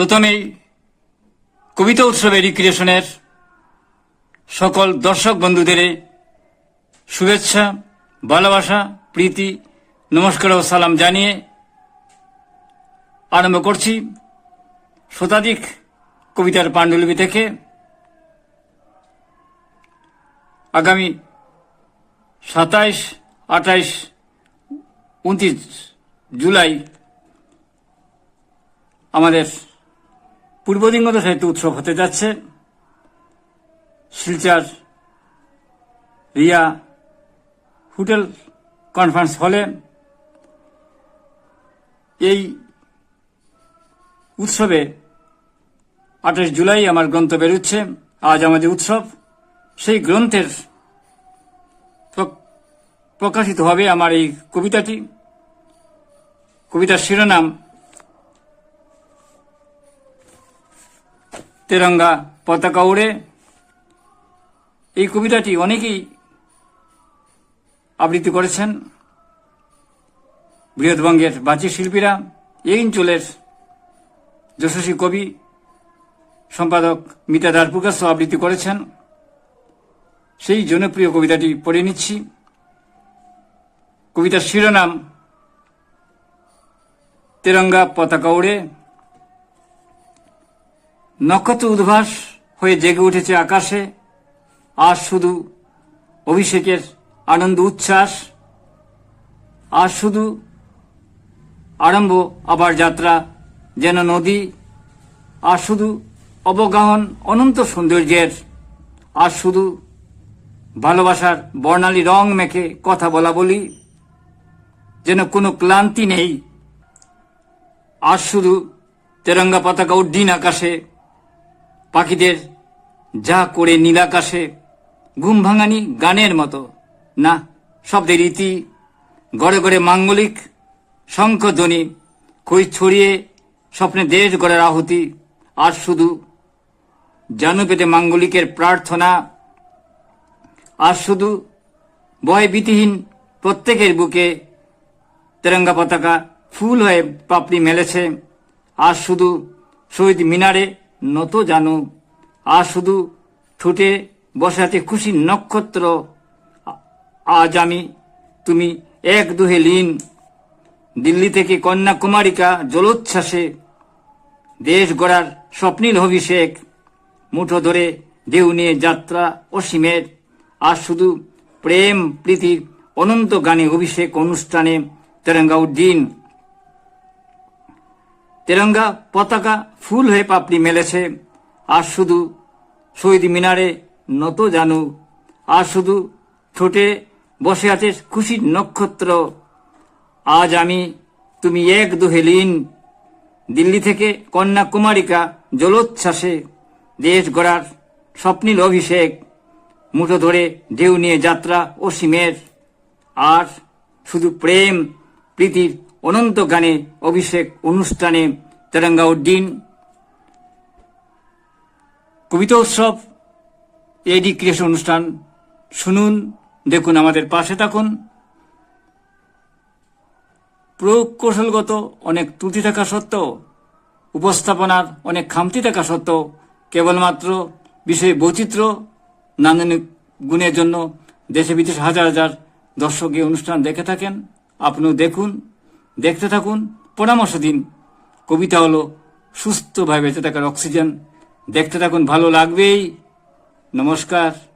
প্রথমেই কবিতা উৎসবে রিক্রিয়েশনের সকল দর্শক বন্ধুদের শুভেচ্ছা, ভালোবাসা, প্রীতি, নমস্কার ও সালাম জানিয়ে আরম্ভ করছি শতাধিক কবিতার পাণ্ডুলিপি থেকে। আগামী সাতাইশ, আঠাইশ, উনত্রিশ জুলাই আমাদের পূর্বদিঙ্গত সাহিত্য উৎসব হতে যাচ্ছে। শিলচার, রিয়া হোটেল কনফারেন্স হলে এই উৎসবে আঠাশ জুলাই আমার গ্রন্থ বেরোচ্ছে। আজ আমাদের উৎসব। সেই গ্রন্থের প্রকাশিত হবে আমার এই কবিতাটি। কবিতার শিরোনাম তেরঙ্গা পতাকা উড়ে এই কবিতাটি অনেকেই আবৃত্তি করেছেন। বৃহৎবঙ্গের বাচি শিল্পীরা এই অঞ্চলের যশস্বী কবি সম্পাদক মিতাদার প্রকাশ আবৃত্তি করেছেন। সেই জনপ্রিয় কবিতাটি পড়ে নিচ্ছি। কবিতার শিরোনাম, তেরঙ্গা পতাকা উড়ে নক্ষত্র উদ্ভাস হয়ে জেগে উঠেছে আকাশে। আর শুধু অভিষেকের আনন্দ উচ্ছ্বাস। আর শুধু আরম্ভ আবার যাত্রা, যেন নদী। আর শুধু অবগাহন অনন্ত সৌন্দর্যের। আর শুধু ভালোবাসার বর্ণালী রং মেখে কথা বলা বলি, যেন কোনো ক্লান্তি নেই। আর শুধু তেরঙ্গা পতাকা উড্ডিন আকাশে পাখিদের যা করে নীলাকাশে ঘুম ভাঙানি গানের মতো। না, শব্দের রীতি, গড়ে গড়ে মাঙ্গলিক শঙ্খধ্বনি খই ছড়িয়ে স্বপ্নে দেশ গড়ার আহুতি, আর শুধু জানু পেতে মাঙ্গলিকের প্রার্থনা, আর শুধু ভয় ভীতিহীন প্রত্যেকের বুকে তেরঙ্গা পতাকা ফুল হয়ে পাপড়ি মেলেছে, আর শুধু শহীদ মিনারে নত জানু, আর শুধু ঠুটে বসে আছে খুশি নক্ষত্র। আজ আমি তুমি এক দুহে লীন, দিল্লি থেকে কন্যাকুমারিকা জলোচ্ছ্বাসে। দেশ গড়ার স্বপ্নীল অভিষেক, মুঠো ধরে ঢেউ নিয়ে যাত্রা অসীমের। আর শুধু প্রেম প্রীতির অনন্ত গানে অভিষেক অনুষ্ঠানে তেরঙ্গা উদ্দিন তেরঙ্গা পতাকা ফুল হয়ে পাপড়ি মেলেছে। আর শুধু শহীদ মিনারে নত জানু। আর শুধু ঠোঁটে বসে আছে খুশির নক্ষত্র। আজ আমি তুমি এক দুহেলিন দিল্লি থেকে কন্যাকুমারিকা জলোচ্ছ্বাসে দেশ গড়ার স্বপ্নীল অভিষেক। মুঠো ধরে ঢেউ নিয়ে যাত্রা অসীমের। আর শুধু প্রেম, প্রীতির অনন্ত গানে অভিষেক অনুষ্ঠানে তেরঙ্গা উদ্দিন কবিতা উৎসব এডি ক্রিয়েশন অনুষ্ঠান, শুনুন, দেখুন, আমাদের পাশে থাকুন। প্রকৌশলগত অনেক ত্রুটি থাকা সত্ত্বেও, উপস্থাপনার অনেক খামতি থাকা সত্ত্বেও, কেবলমাত্র বিষয়ে বৈচিত্র্য, নান্দনিক গুণের জন্য দেশে বিদেশে হাজার হাজার দর্শক এই অনুষ্ঠান দেখে থাকেন। আপনিও দেখুন দেখতে থাকুন, পরামর্শ দিন। কবিতা হলো, সুস্থভাবে বেঁচে থাকার অক্সিজেন। দেখতে থাকুন, ভালো লাগবেই। নমস্কার।